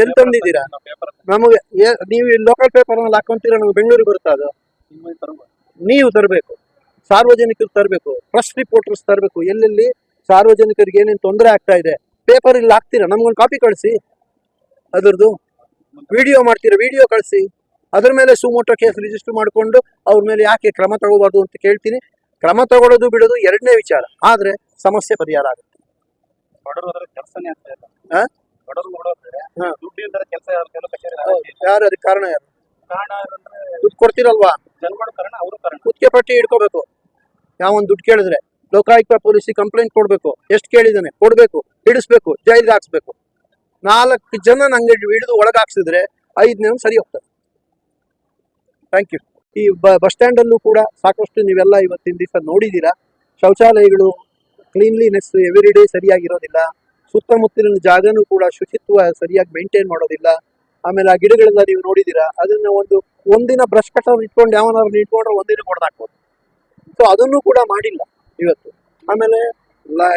ಏನ್ ತಂದಿದ್ದೀರಾ? ನಮಗೆ ನೀವು ಲೋಕಲ್ ಪೇಪರ್ ಅಲ್ಲಿ ಹಾಕೊಂತೀರಾ ನಮ್ಗೆ ಬೆಂಗಳೂರಿಗೆ ಬರುತ್ತಾ ಅದು? ನೀವು ತರಬೇಕು. ಸಾರ್ವಜನಿಕರು ತರಬೇಕು. ಪ್ರೆಸ್ ರಿಪೋರ್ಟರ್ಸ್ ತರಬೇಕು. ಎಲ್ಲೆಲ್ಲಿ ಸಾರ್ವಜನಿಕರಿಗೆ ಏನೇನು ತೊಂದರೆ ಆಗ್ತಾ ಇದೆ? ಪೇಪರ್ ಇಲ್ಲಿ ಹಾಕ್ತೀರಾ? ನಮ್ಗೊಂದು ಕಾಪಿ ಕಳಿಸಿ. ಅದರದ್ದು ವಿಡಿಯೋ ಮಾಡ್ತೀರಾ? ವಿಡಿಯೋ ಕಳಿಸಿ. ಅದ್ರ ಮೇಲೆ ಸುಮೋಟೋ ಕೇಸ್ ರಿಜಿಸ್ಟರ್ ಮಾಡಿಕೊಂಡು ಅವ್ರ ಮೇಲೆ ಯಾಕೆ ಕ್ರಮ ತಗೋಬಾರ್ದು ಅಂತ ಕೇಳ್ತೀನಿ. ಕ್ರಮ ತಗೊಳ್ಳೋದು ಬಿಡೋದು ಎರಡನೇ ವಿಚಾರ. ಆದರೆ ಸಮಸ್ಯೆ ಪರಿಹಾರ ಆಗುತ್ತೆ. ಬಡವರು ಕೆಲಸ ಯಾರು ಅದಕ್ಕೆ ಕಾರಣ ಯಾರು? ಕಾರಣ ಅಂದ್ರೆ ದುಡ್ಡು ಕೊಡ್ತೀರಲ್ವಾ? ಜನಗಳು ಕಾರಣ ಅವರು ಕಾರಣ. ಕುತ್ತಿಗೆ ಪಟ್ಟಿ ಹಿಡ್ಕೋಬೇಕು ಯಾವೊಂದು ದುಡ್ಡು ಕೇಳಿದ್ರೆ ಲೋಕಾಯುಕ್ತ ಪೊಲೀಸಿಗೆ ಕಂಪ್ಲೇಂಟ್ ಕೊಡ್ಬೇಕು. ಎಷ್ಟು ಕೇಳಿದಾನೆ ಕೊಡ್ಬೇಕು. ಹಿಡಿಸ್ಬೇಕು. ಜೈಲ್ಗೆ ಹಾಕ್ಸ್ಬೇಕು. ನಾಲ್ಕು ಜನ ನಂಗೆ ಹಿಡಿದು ಒಳಗೆ ಹಾಕ್ಸಿದ್ರೆ ಐದನೇ ಸರಿ ಹೋಗ್ತದೆ ಥ್ಯಾಂಕ್ ಯು ಈ ಬಸ್ ಸ್ಟ್ಯಾಂಡ್ ಅಲ್ಲೂ ಕೂಡ ಸಾಕಷ್ಟು ನೀವೆಲ್ಲ ಇವತ್ತಿನ ದಿವಸ ನೋಡಿದ್ದೀರಾ. ಶೌಚಾಲಯಗಳು ಕ್ಲೀನ್ಲಿನೆಸ್ ಎವ್ರಿ ಡೇ ಸರಿಯಾಗಿರೋದಿಲ್ಲ. ಸುತ್ತಮುತ್ತಲಿನ ಜಾಗನೂ ಕೂಡ ಶುಚಿತ್ವ ಸರಿಯಾಗಿ ಮೇಂಟೈನ್ ಮಾಡೋದಿಲ್ಲ. ಆಮೇಲೆ ಆ ಗಿಡಗಳನ್ನ ನೀವು ನೋಡಿದ್ದೀರಾ, ಅದನ್ನ ಒಂದು ಒಂದಿನ ಬ್ರಷ್ ಕಟ್ಟರ್ ಇಟ್ಕೊಂಡು ಯಾವನಾದ್ರು ಇಟ್ಕೊಂಡ್ರೆ ಒಂದಿನ ಹೊಡೆದಾಕ್ಬೋದು ಸೊ ಅದನ್ನು ಕೂಡ ಮಾಡಿಲ್ಲ ಇವತ್ತು. ಆಮೇಲೆ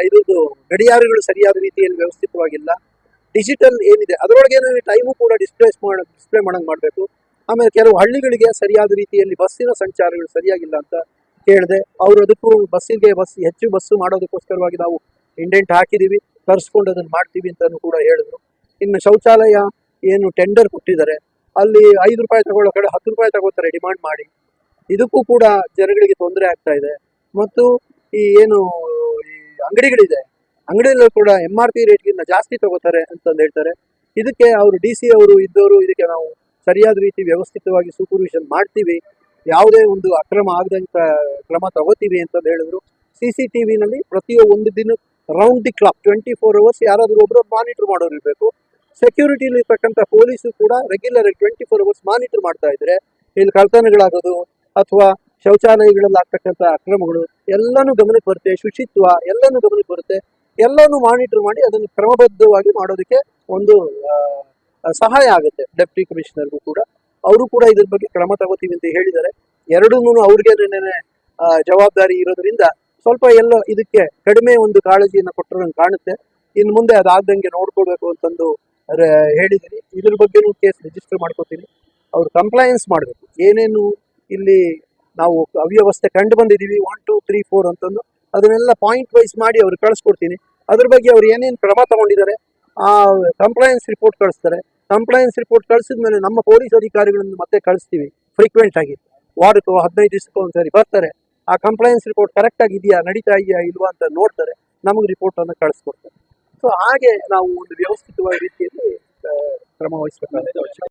ಇದ್ರದ್ದು ಗಡಿಯಾರಗಳು ಸರಿಯಾದ ರೀತಿಯಲ್ಲಿ ವ್ಯವಸ್ಥಿತವಾಗಿಲ್ಲ. ಡಿಜಿಟಲ್ ಏನಿದೆ, ಅದರೊಳಗೆ ಟೈಮು ಕೂಡ ಡಿಸ್ಪ್ಲೇಸ್ ಮಾಡ ಡಿಸ್ಪ್ಲೇ ಮಾಡಂಗ್ ಮಾಡಬೇಕು. ಆಮೇಲೆ ಕೆಲವು ಹಳ್ಳಿಗಳಿಗೆ ಸರಿಯಾದ ರೀತಿಯಲ್ಲಿ ಬಸ್ಸಿನ ಸಂಚಾರಗಳು ಸರಿಯಾಗಿಲ್ಲ ಅಂತ ಕೇಳಿದೆ. ಅವರು ಅದಕ್ಕೂ ಬಸ್ಸಿಗೆ ಬಸ್, ಹೆಚ್ಚು ಬಸ್ಸು ಮಾಡೋದಕ್ಕೋಸ್ಕರವಾಗಿ ನಾವು ಇಂಡೆಂಟ್ ಹಾಕಿದೀವಿ ತರಿಸ್ಕೊಂಡು ಅದನ್ನು ಮಾಡ್ತೀವಿ ಅಂತಾನು ಕೂಡ ಹೇಳಿದ್ರು. ಇನ್ನು ಶೌಚಾಲಯ ಏನು ಟೆಂಡರ್ ಕೊಟ್ಟಿದ್ದಾರೆ. ಅಲ್ಲಿ ಐದು ರೂಪಾಯಿ ತಗೊಳ್ಳೋ ಕಡೆ ಹತ್ತು ರೂಪಾಯಿ ತಗೋತಾರೆ ಡಿಮಾಂಡ್ ಮಾಡಿ. ಇದಕ್ಕೂ ಕೂಡ ಜನಗಳಿಗೆ ತೊಂದರೆ ಆಗ್ತಾ ಇದೆ. ಮತ್ತು ಈ ಏನು ಈ ಅಂಗಡಿಗಳಿದೆ, ಅಂಗಡಿಯಲ್ಲೂ ಕೂಡ ಎಂ ಆರ್ ಪಿ ರೇಟ್ಗಿಂತ ಜಾಸ್ತಿ ತಗೋತಾರೆ ಅಂತಂದು ಹೇಳ್ತಾರೆ. ಇದಕ್ಕೆ ಅವರು ಡಿ ಸಿ ಅವರು ಇದ್ದವರು ಇದಕ್ಕೆ ನಾವು ಸರಿಯಾದ ರೀತಿ ವ್ಯವಸ್ಥಿತವಾಗಿ ಸೂಪರ್ವಿಷನ್ ಮಾಡ್ತೀವಿ. ಯಾವುದೇ ಒಂದು ಅಕ್ರಮ ಆಗದಂತ ಕ್ರಮ ತಗೋತೀವಿ ಅಂತಂದು ಹೇಳಿದ್ರು. ಸಿ ಸಿ ಟಿ ವಿನಲ್ಲಿ ಪ್ರತಿಯೊಂದು ದಿನ round the clock twenty four hours ಯಾರಾದರೂ ಒಬ್ಬರು ಮಾನಿಟರ್ ಮಾಡೋರು ಇರಬೇಕು. ಸೆಕ್ಯೂರಿಟಿಲಿ ಇರ್ತಕ್ಕಂಥ ಪೊಲೀಸು ಕೂಡ ರೆಗ್ಯುಲರ್ ಆಗಿ ಟ್ವೆಂಟಿ ಫೋರ್ ಅವರ್ಸ್ ಮಾನಿಟರ್ ಮಾಡ್ತಾ ಇದ್ರೆ, ಇಲ್ಲಿ ಕಳ್ತನಗಳಾಗೋದು ಅಥವಾ ಶೌಚಾಲಯಗಳಲ್ಲಿ ಆಗ್ತಕ್ಕಂಥ ಅಕ್ರಮಗಳು, ಎಲ್ಲನೂ ಗಮನಕ್ಕೆ ಬರುತ್ತೆ, ಶುಚಿತ್ವ ಎಲ್ಲನೂ ಗಮನಕ್ಕೆ ಬರುತ್ತೆ. ಎಲ್ಲನೂ ಮಾನಿಟರ್ ಮಾಡಿ ಅದನ್ನು ಕ್ರಮಬದ್ಧವಾಗಿ ಮಾಡೋದಕ್ಕೆ ಒಂದು ಸಹಾಯ ಆಗುತ್ತೆ. ಡೆಪ್ಟಿ ಕಮಿಷನರ್ಗೂ ಕೂಡ. ಅವರು ಕೂಡ ಇದ್ರ ಬಗ್ಗೆ ಕ್ರಮ ತಗೋತೀವಿ ಅಂತ ಹೇಳಿದ್ದಾರೆ. ಎರಡೂ ಅವ್ರಿಗೆ ಜವಾಬ್ದಾರಿ ಇರೋದ್ರಿಂದ ಸ್ವಲ್ಪ ಎಲ್ಲ ಇದಕ್ಕೆ ಕಡಿಮೆ ಒಂದು ಕಾಳಜಿಯನ್ನು ಕೊಟ್ಟರೆ ನಂಗೆ ಕಾಣುತ್ತೆ. ಇನ್ನು ಮುಂದೆ ಅದಾದಂಗೆ ನೋಡ್ಕೊಳ್ಬೇಕು ಅಂತಂದು ಹೇಳಿದ್ದೀನಿ ಇದ್ರ ಬಗ್ಗೆನೂ ಕೇಸ್ ರಿಜಿಸ್ಟರ್ ಮಾಡ್ಕೋತೀನಿ. ಅವ್ರು ಕಂಪ್ಲೈನ್ಸ್ ಮಾಡಬೇಕು. ಏನೇನು ಇಲ್ಲಿ ನಾವು ಅವ್ಯವಸ್ಥೆ ಕಂಡು ಬಂದಿದ್ದೀವಿ ಒನ್ ಟೂ ತ್ರೀ ಫೋರ್ ಅಂತಂದು, ಅದನ್ನೆಲ್ಲ ಪಾಯಿಂಟ್ ವೈಸ್ ಮಾಡಿ ಅವ್ರಿಗೆ ಕಳಿಸ್ಕೊಡ್ತೀನಿ. ಅದ್ರ ಬಗ್ಗೆ ಅವ್ರು ಏನೇನು ಕ್ರಮ ತಗೊಂಡಿದ್ದಾರೆ, ಆ ಕಂಪ್ಲೈನ್ಸ್ ರಿಪೋರ್ಟ್ ಕಳಿಸ್ತಾರೆ. ಕಂಪ್ಲೈನ್ಸ್ ರಿಪೋರ್ಟ್ ಕಳಿಸಿದ ಮೇಲೆ ನಮ್ಮ ಪೊಲೀಸ್ ಅಧಿಕಾರಿಗಳನ್ನು ಮತ್ತೆ ಕಳಿಸ್ತೀವಿ. ಫ್ರೀಕ್ವೆಂಟ್ ಆಗಿ. ವಾರಕ್ಕೂ ಹದಿನೈದು ದಿವಸಕ್ಕೂ ಒಂದ್ಸರಿ ಬರ್ತಾರೆ. ಆ ಕಂಪ್ಲೈನ್ಸ್ ರಿಪೋರ್ಟ್ ಕರೆಕ್ಟ್ ಆಗಿದೆಯಾ ನಡೀತಾ ಇದೆಯಾ, ಇಲ್ವಾ ಅಂತ ನೋಡ್ತಾರೆ. ನಮಗೆ ರಿಪೋರ್ಟ್ ಅನ್ನು ಕಳಿಸ್ಕೊಡ್ತಾರೆ. ಸೊ ಹಾಗೆ ನಾವು ಒಂದು ವ್ಯವಸ್ಥಿತವಾದ ರೀತಿಯಲ್ಲಿ ಕ್ರಮ ವಹಿಸಬೇಕಾಗುತ್ತೆ.